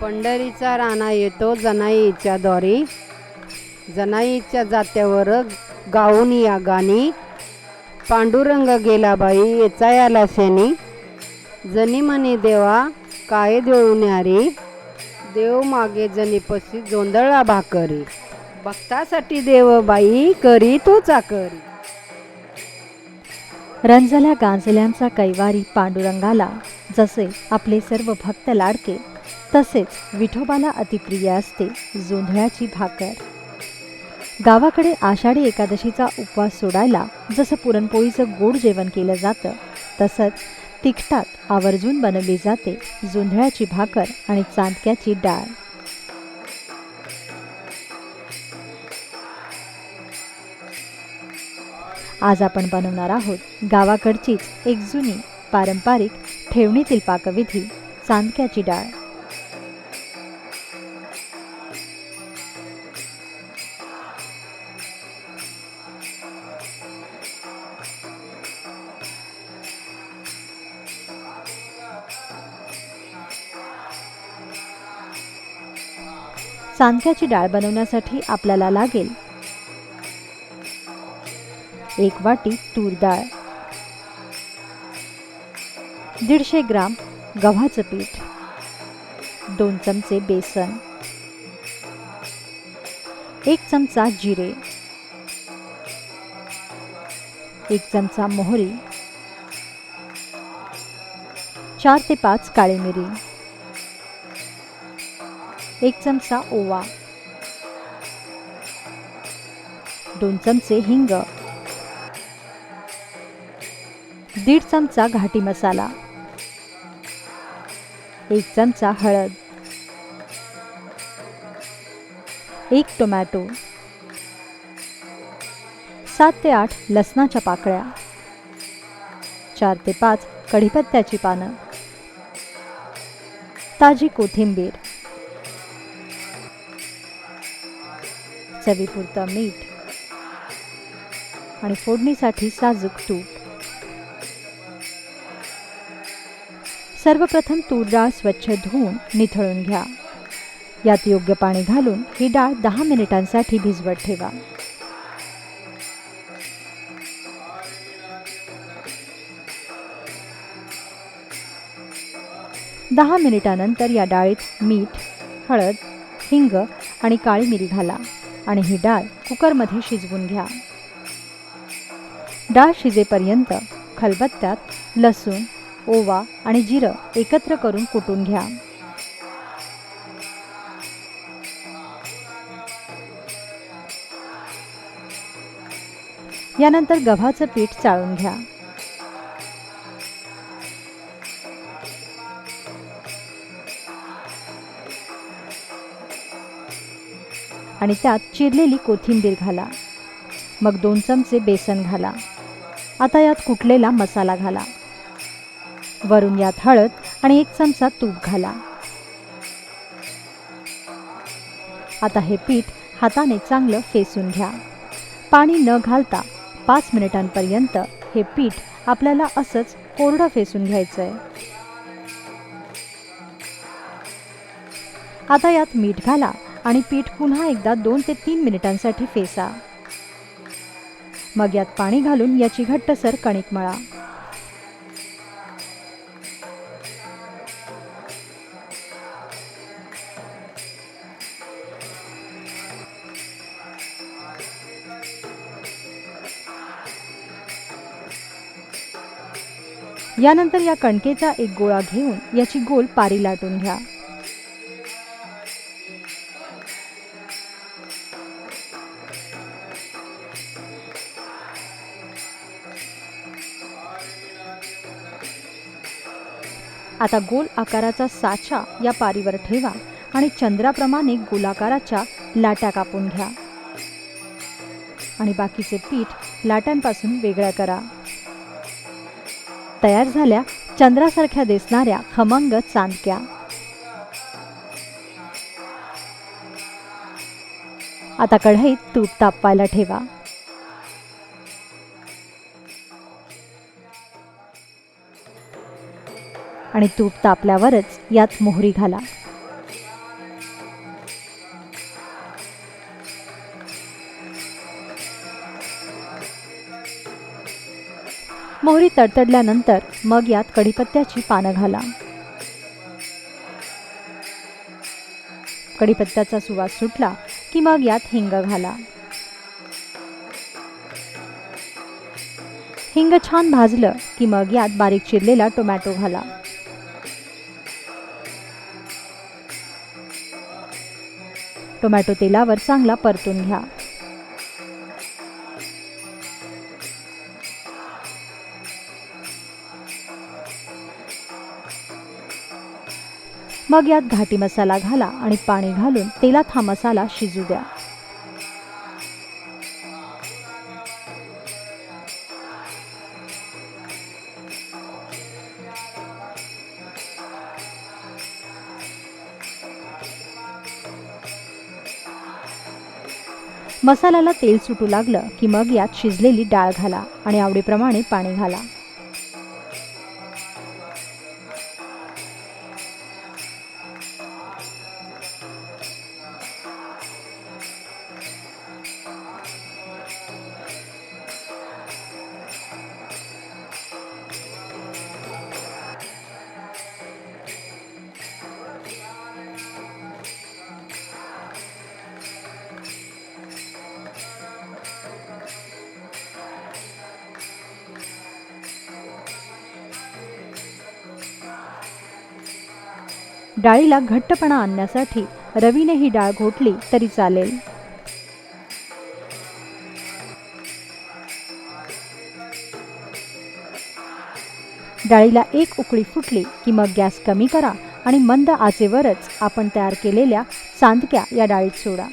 पंढरीचा राणा येतो जनाईच्या द्वारी. जनाईच्या जात्यावर गाऊन या गाणी. पांडुरंग गेला बाई येचा याला शेनी. जनी म्हणे देवा काय देऊ न्यारी? देव मागे जनीपशी जोंधळा भाकरी. भक्तासाठी देव बाई करी तो चाकरी. रंजल्या गांजल्यांचा कैवारी पांडुरंगाला जसे आपले सर्व भक्त लाडके तसेच विठोबाला अतिप्रिय असते जोंधळ्याची भाकर. गावाकडे आषाढी एकादशीचा उपवास सोडायला जसं पुरणपोळीचं गोड जेवण केलं जातं तसंच तिखटात आवर्जून बनवली जाते जोंधळ्याची भाकर आणि चांदक्याची डाळ. आज आपण बनवणार आहोत गावाकडचीच एक जुनी पारंपरिक ठेवणीतील पाकविधी चांदक्याची डाळ. चांदक्याची डाळ बनवण्यासाठी आपल्याला लागेल एक वाटी तूर डाळ. दीडशे ग्राम गव्हाचं पीठ. दोन चमचे बेसन. एक चमचा जिरे. एक चमचा मोहरी. चार ते पाच काळी मिरी. एक चमचा ओवा. दोन चमचे हिंग. दीड चमचा घाटी मसाला एक चमचा हळद एक टोमॅटो सात ते आठ लसणाच्या पाकळ्या चार ते पाच कढीपत्त्याची पानं ताजी कोथिंबीर चवीपुरतं मीठ आणि फोडणीसाठी साजूक तूप. सर्वप्रथम तूर डाळ स्वच्छ धुवून निथळून घ्या. यात योग्य पाणी घालून ही डाळ दहा मिनिटांसाठी भिजवत ठेवा. दहा मिनिटानंतर या डाळीत मीठ हळद हिंग आणि काळी मिरी घाला आणि ही डाळ कुकरमध्ये शिजवून घ्या. डाळ शिजेपर्यंत खलबत्त्यात लसूण ओवा आणि जिरं एकत्र करून कुटून घ्या. यानंतर गव्हाचं पीठ चाळून घ्या. आणि त्यात चिरलेली कोथिंबीर घाला. मग दोन चमचे बेसन घाला. आता यात कुटलेला मसाला घाला. वरून यात हळद आणि एक चमचा तूप घाला. आता हे पीठ हाताने चांगलं फेसून घ्या. पाणी न घालता पाच मिनिटांपर्यंत हे पीठ आपल्याला असंच कोरडं फेसून घ्यायचं आहे आता यात मीठ घाला आणि पीठ पुन्हा एकदा दोन ते तीन मिनिटांसाठी फेसा. मग यात पाणी घालून याची घट्टसर कणिक मळा. यानंतर या कणकेचा एक गोळा घेऊन याची गोल पारी लाटून घ्या. आता गोल आकाराचा साचा या पारीवर ठेवा आणि चंद्राप्रमाणे गोलाकाराच्या लाट्या कापून घ्या. आणि बाकीचे पीठ लाट्यांपासून वेगळ्या करा. तयार झाल्या चंद्रासारख्या दिसणाऱ्या खमंग चांदक्या. आता कढईत तूप तापवायला ठेवा. आणि तूप तापल्यावरच यात मोहरी घाला. मोहरी तडतडल्यानंतर मग यात कढीपत्त्याची पानं घाला. कढीपत्त्याचा सुवास सुटला की मग यात हिंग घाला. हिंग छान भाजलं की मग यात बारीक चिरलेला टोमॅटो घाला. टोमॅटो तेलावर चांगला परतून घ्या. मग यात घाटी मसाला घाला आणि पाणी घालून तेलात हा मसाला शिजू द्या. मसाल्याला तेल सुटू लागलं की मग यात शिजलेली डाळ घाला आणि आवडीप्रमाणे पाणी घाला. डाळीला घट्टपणा आणण्यासाठी रवीने ही डाळ घोटली तरी चालेल. डाळीला एक उकळी फुटली की मग गॅस कमी करा आणि मंद आचेवरच आपण तयार केलेल्या चांदक्या या डाळीत सोडा.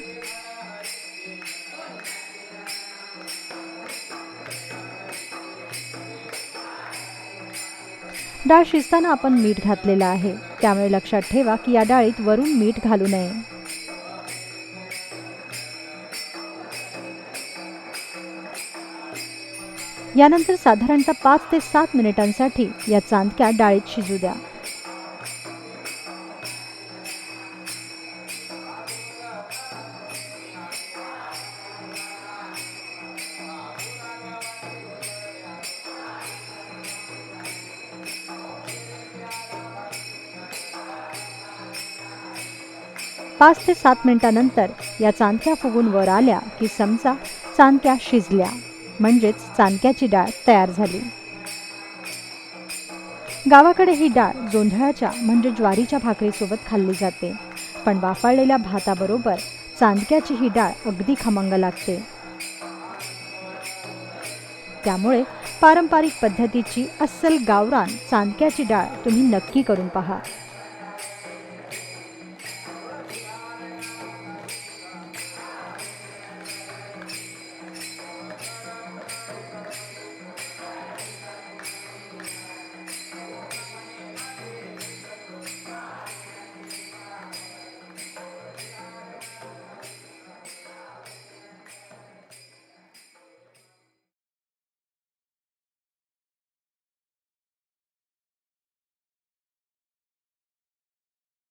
डाळ शिजताना आपण मीठ घातलेलं आहे. त्यामुळे लक्षात ठेवा की या डाळीत वरून मीठ घालू नये. यानंतर साधारणतः पाच ते सात मिनिटांसाठी या चांदक्या डाळीत शिजू द्या. पाच ते सात मिनिटानंतर या चांदक्या फुगून वर आल्या की समजा चांदक्या शिजल्या. म्हणजेच चांदक्याची डाळ तयार झाली. गावाकडे ही डाळ जोंधळाच्या म्हणजे ज्वारीच्या भाकरीसोबत खाल्ली जाते. पण वाफाळलेल्या भाताबरोबर चांदक्याची ही डाळ अगदी खमंग लागते. त्यामुळे पारंपरिक पद्धतीची अस्सल गावरान चांदक्याची डाळ तुम्ही नक्की करून पहा.